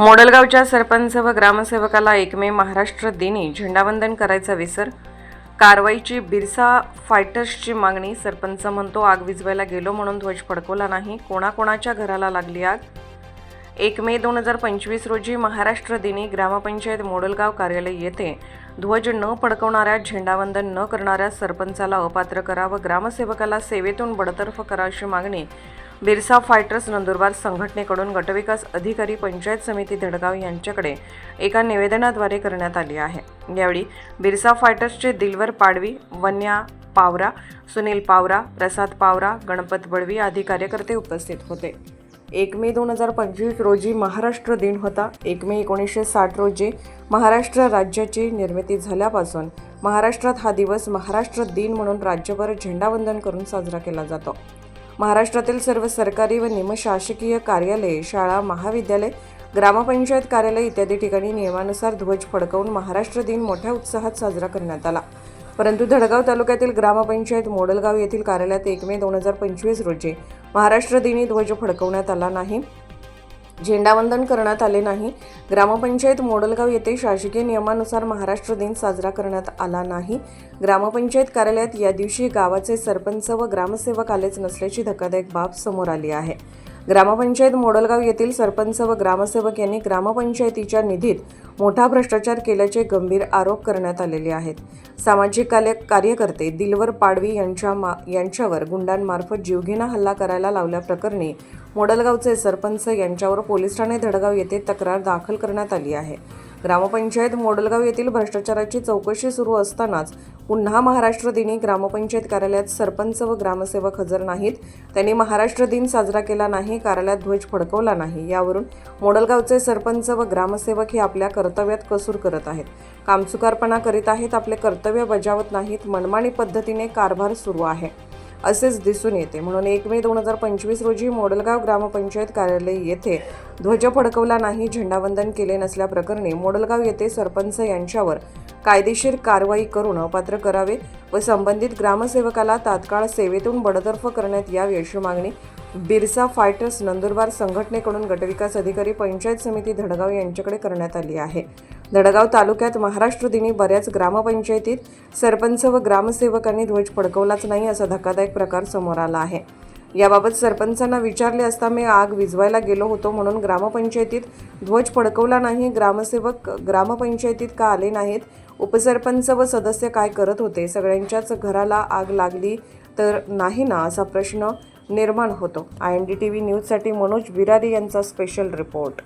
मोडलगावच्या सरपंच व ग्रामसेवकाला एक मे महाराष्ट्र दिनी झेंडावंदन करायचा विसर कारवाईची बिरसा फायटर्सची मागणी सरपंच म्हणतो आग विझवायला गेलो म्हणून ध्वज फडकवला नाही कोणाकोणाच्या घराला लागली आग? एक मे दोन हजार पंचवीस रोजी महाराष्ट्र दिनी ग्रामपंचायत मोडलगाव कार्यालय येथे ध्वज न फडकवणाऱ्या झेंडावंदन न करणाऱ्या सरपंचाला अपात्र करा व ग्रामसेवकाला सेवेतून बडतर्फ करा अशी मागणी बिरसा फायटर्स नंदुरबार संघटनेकडून गटविकास अधिकारी पंचायत समिती धडगाव यांच्याकडे एका निवेदनाद्वारे करण्यात आली आहे. यावेळी बिरसा फायटर्सचे दिलवर पाडवी वन्या पावरा सुनील पावरा प्रसाद पावरा गणपत बळवी आदी कार्यकर्ते उपस्थित होते. एक मे दोन हजार पंचवीस रोजी महाराष्ट्र दिन होता. एक मे एकोणीसशे साठ रोजी महाराष्ट्र राज्याची निर्मिती झाल्यापासून महाराष्ट्रात हा दिवस महाराष्ट्र दिन म्हणून राज्यभर झेंडावंदन करून साजरा केला जातो. महाराष्ट्रातील सर्व सरकारी व निमशासकीय कार्यालये शाळा महाविद्यालय ग्रामपंचायत कार्यालय इत्यादी ठिकाणी नियमानुसार ध्वज फडकवून महाराष्ट्र दिन मोठ्या उत्साहात साजरा करण्यात आला. परंतु धडगाव तालुक्यातील ग्रामपंचायत मोडलगाव येथील कार्यालयात एक मे दोन हजार पंचवीस रोजी महाराष्ट्र दिनी ध्वज फडकवण्यात आला नाही. झेंडावंदन करण्यात आले नाही. ग्रामपंचायत मोडलगाव येथे शासकीय नियमानुसार महाराष्ट्र दिन साजरा करण्यात आला नाही. ग्रामपंचायत कार्यालयात या दिवशी गावाचे सरपंच व ग्रामसेवक आलेच नसल्याची धक्कादायक बाब समोर आली आहे. ग्रामपंचायत मोडलगाव येथील सरपंच व ग्रामसेवक यांनी ग्रामपंचायतीच्या निधीत मोठा भ्रष्टाचार केल्याचे गंभीर आरोप करण्यात आलेले आहेत. सामाजिक कार्य कार्यकर्ते दिलवर पाडवी यांच्या मा यांच्यावर गुंडांमार्फत जीवघेणा हल्ला करायला लावल्याप्रकरणी मोडलगावचे सरपंच यांच्यावर पोलीस ठाणे धडगाव येथे तक्रार दाखल करण्यात आली आहे. ग्रामपंचायत मोडलगाव येथील भ्रष्टाचाराची चौकशी सुरू असतानाच पुन्हा महाराष्ट्र दिनी ग्रामपंचायत कार्यालयात सरपंच व ग्रामसेवक हजर नाहीत. त्यांनी महाराष्ट्र दिन साजरा केला नाही कार्यालयात ध्वज फडकवला नाही. यावरून मोडलगावचे सरपंच व ग्रामसेवक हे आपल्या कर्तव्यात कसूर करत आहेत. कामचुकारपणा करीत आहेत आपले कर्तव्य बजावत नाहीत. मनमानी पद्धतीने कारभार सुरू आहे. असेच दिसून येते. म्हणून एक मे दोन हजार पंचवीस रोजी मोडलगाव ग्रामपंचायत कार्यालय येथे ध्वज फडकवला नाही झेंडावंदन केले नसल्याप्रकरणी मोडलगाव येथे सरपंच यांच्यावर कायदेशीर कारवाई करून अपात्र करावे व संबंधित ग्रामसेवकाला तात्काळ सेवेतून बडतर्फ करण्यात यावी अशी मागणी बिरसा फायटर्स नंदुरबार संघटनेकडून गटविकास अधिकारी पंचायत समिती धडगाव यांच्याकडे करण्यात आली आहे. धडगाव तालुक्यात महाराष्ट्र दिनी बऱ्याच ग्रामपंचायतीत सरपंच व ग्रामसेवकांनी ध्वज फडकवलाच नाही असा धक्कादायक प्रकार समोर आला आहे. याबाबत सरपंचांना विचारले असता मी आग विझवायला गेलो होतो म्हणून ग्रामपंचायतीत ध्वज फडकवला नाही. ग्रामसेवक ग्रामपंचायतीत का आले नाहीत? उपसरपंच व सदस्य काय करत होते? सगळ्यांच्याच घराला आग लागली तर नाही ना असा प्रश्न निर्माण होतो. I N D T V न्यूजसाठी मनोज बिरारी यांचा स्पेशल रिपोर्ट.